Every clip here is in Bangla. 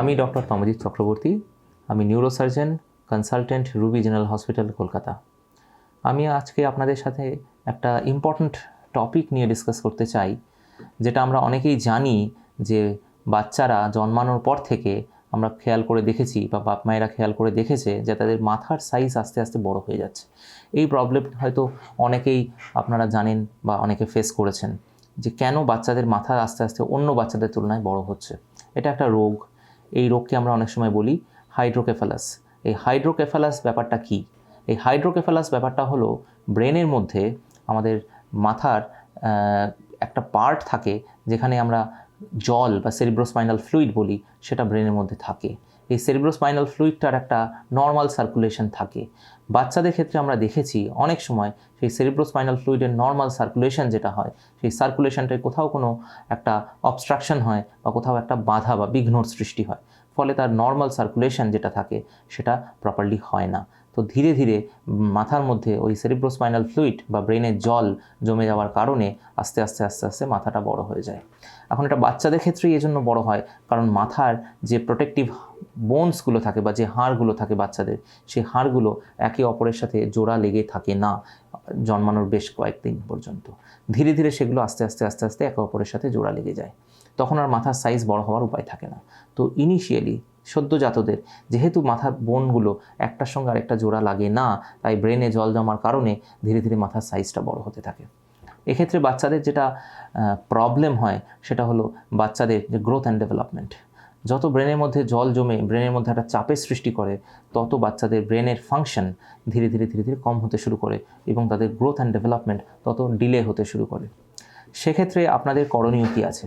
আমি ডক্টর তমজিৎ চক্রবর্তী, আমি neurosurgeon consultant Ruby General Hospital Kolkata. আমি আজকে আপনাদের সাথে একটা ইম্পর্ট্যান্ট টপিক নিয়ে ডিসকাস করতে চাই, যেটা আমরা অনেকেই জানি যে বাচ্চারা জন্মানোর পর থেকে আমরা খেয়াল করে দেখেছি বা বাপ মায়েরা খেয়াল করে দেখেছে যে তাদের মাথার সাইজ আস্তে আস্তে বড় হয়ে যাচ্ছে। এই প্রবলেম হয়তো অনেকেই আপনারা জানেন বা অনেকে ফেস করেছেন যে কেন বাচ্চাদের মাথা আস্তে আস্তে অন্য বাচ্চাদের তুলনায় বড় হচ্ছে। এটা একটা রোগ এই রোগকে আমরা অনেক সময় বলি হাইড্রোকেফালাস এই হাইড্রোকেফালাস ব্যাপারটা কি? এই হাইড্রোকেফালাস ব্যাপারটা হলো ব্রেনের মধ্যে আমাদের মাথার একটা পার্ট থাকে যেখানে আমরা জল বা সেরিব্রোস্পাইনাল ফ্লুইড বলি, সেটা ব্রেনের মধ্যে থাকে। এই সেরিব্রোস্পাইনাল ফ্লুইডটার একটা নর্মাল সার্কুলেশন থাকে। বাচ্চাদের ক্ষেত্রে আমরা দেখেছি অনেক সময় সেই সেরিব্রোস্পাইনাল ফ্লুইডের নর্মাল সার্কুলেশন যেটা হয়, সেই সার্কুলেশনটায় কোথাও কোনো একটা অবস্ট্রাকশন হয় বা কোথাও একটা বাধা বা বিঘ্নর সৃষ্টি হয়। ফলে তার নর্মাল সার্কুলেশন যেটা থাকে সেটা প্রপারলি হয় না। তো ধীরে ধীরে মাথার মধ্যে ওই সেরিব্রোস্পাইনাল ফ্লুইড বা ব্রেনের জল জমে যাওয়ার কারণে আস্তে আস্তে আস্তে আস্তে মাথাটা বড় হয়ে যায়। এখন এটা বাচ্চাদের ক্ষেত্রেই এজন্য বড় হয়, কারণ মাথার যে প্রোটেক্টিভ বোনসগুলো থাকে বা যে হাড়গুলো থাকে বাচ্চাদের, সেই হাড়গুলো একে অপরের সাথে জোড়া লেগে থাকে না, জন্মানোর বেশ কয়েকদিন পর্যন্ত। ধীরে ধীরে সেগুলো আস্তে আস্তে আস্তে আস্তে একে অপরের সাথে জোড়া লেগে যায়। তখন আর মাথার সাইজ বড় হওয়ার উপায় থাকে না। তো ইনিশিয়ালি সদ্যজাতদের। যেহেতু মাথার বোনগুলো একটার সঙ্গে আরেকটা জোড়া লাগে না, তাই ব্রেনে জল জমার কারণে ধীরে ধীরে মাথার সাইজটা বড় হতে থাকে। এক্ষেত্রে বাচ্চাদের যেটা প্রবলেম হয় সেটা হলো বাচ্চাদের যে গ্রোথ অ্যান্ড ডেভেলপমেন্ট যত ব্রেনের মধ্যে জল জমে ব্রেনের মধ্যে একটা চাপের সৃষ্টি করে, তত বাচ্চাদের ব্রেনের ফাংশন ধীরে ধীরে ধীরে ধীরে কম হতে শুরু করে এবং তাদের গ্রোথ অ্যান্ড ডেভেলপমেন্ট তত ডিলে হতে শুরু করে। সেক্ষেত্রে আপনাদের করণীয় কী আছে?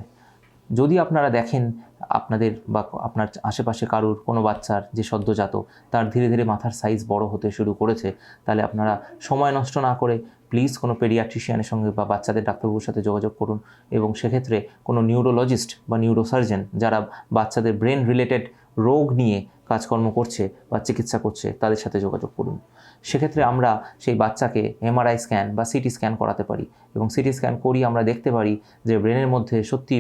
যদি আপনারা দেখেন আপনাদের বা আপনার আশেপাশে কারুর কোনো বাচ্চার যে সদ্যজাত, তার ধীরে ধীরে মাথার সাইজ বড় হতে শুরু করেছে, তাহলে আপনারা সময় নষ্ট না করে প্লিজ কোনো পেডিয়াট্রিশিয়ানের সঙ্গে বা বাচ্চাদের ডাক্তারবাবুর সাথে যোগাযোগ করুন এবং সেক্ষেত্রে কোনো নিউরোলজিস্ট বা নিউরোসার্জন যারা বাচ্চাদের ব্রেন রিলেটেড রোগ নিয়ে কাজকর্ম করছে বা চিকিৎসা করছে, তাদের সাথে যোগাযোগ করুন। সেক্ষেত্রে আমরা সেই বাচ্চাকে এমআরআই স্ক্যান বা সিটি স্ক্যান করাতে পারি এবং সিটি স্ক্যান করি আমরা দেখতে পারি যে ব্রেনের মধ্যে সত্যি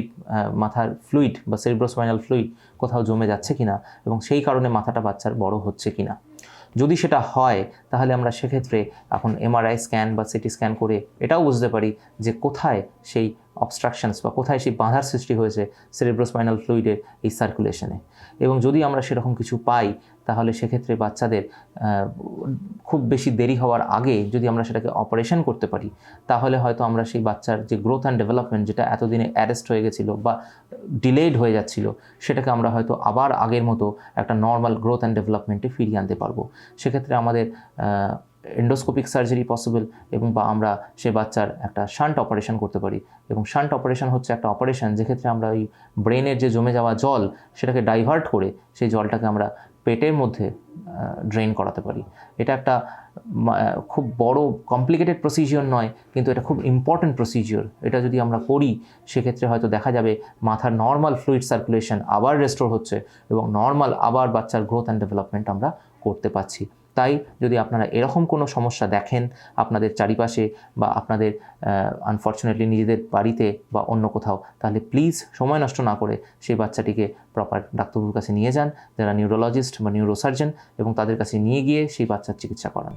মাথার ফ্লুইড বা সেরিব্রোস্পাইনাল ফ্লুইড কোথাও জমে যাচ্ছে কিনা এবং সেই কারণে মাথাটা বাচ্চার বড় হচ্ছে কিনা। যদি সেটা হয়, তাহলে আমরা সেক্ষেত্রে এখন এমআরআই স্ক্যান বা সিটি স্ক্যান করে এটাও বুঝতে পারি যে কোথায় সেই অবস্ট্রাকশনস বা কোথায় সেই বাধার সৃষ্টি হয়েছে সেরিব্রোস্পাইনাল ফ্লুইডের এই সার্কুলেশনে এবং যদি আমরা সেরকম কিছু পাই, তাহলে সেক্ষেত্রে বাচ্চাদের খুব বেশি দেরি হওয়ার আগে যদি আমরা সেটাকে অপারেশন করতে পারি, তাহলে হয়তো আমরা সেই বাচ্চার যে গ্রোথ অ্যান্ড ডেভেলপমেন্ট যেটা এতদিনে অ্যারেস্ট হয়ে গেছিল বা ডিলেড হয়ে যাচ্ছিল, সেটাকে আমরা হয়তো আবার আগের মতো একটা নর্মাল গ্রোথ অ্যান্ড ডেভেলপমেন্টে ফিরিয়ে আনতে পারব। সেক্ষেত্রে আমাদের এন্ডোস্কোপিক সার্জারি পসিবল এবং বা আমরা সে বাচ্চার একটা শান্ট অপারেশন করতে পারি। এবং শান্ট অপারেশন হচ্ছে একটা অপারেশন যেক্ষেত্রে আমরা ওই ব্রেনের যে জমে যাওয়া জল সেটাকে ডাইভার্ট করে সেই জলটাকে আমরা পেটের মধ্যে ড্রেন করাতে পারি। এটা একটা খুব বড় কমপ্লিকেটেড প্রসিজিওর নয়, কিন্তু এটা খুব ইম্পর্ট্যান্ট প্রসিজিওর এটা যদি আমরা করি, সেক্ষেত্রে হয়তো দেখা যাবে মাথার নর্মাল ফ্লুইড সার্কুলেশন আবার রেস্টোর হচ্ছে এবং নর্মাল আবার বাচ্চার গ্রোথ অ্যান্ড ডেভেলপমেন্ট আমরা করতে পারছি। তাই যদি আপনারা এরকম কোনো সমস্যা দেখেন আপনাদের চারিপাশে বা আপনাদের আনফর্চুনেটলি নিজেদের বাড়িতে বা অন্য কোথাও, তাহলে প্লিজ সময় নষ্ট না করে সেই বাচ্চাটিকে প্রপার ডাক্তারবাবুর কাছে নিয়ে যান, যারা নিউরোলজিস্ট বা নিউরোসার্জন এবং তাদের কাছে নিয়ে গিয়ে সেই বাচ্চার চিকিৎসা করান।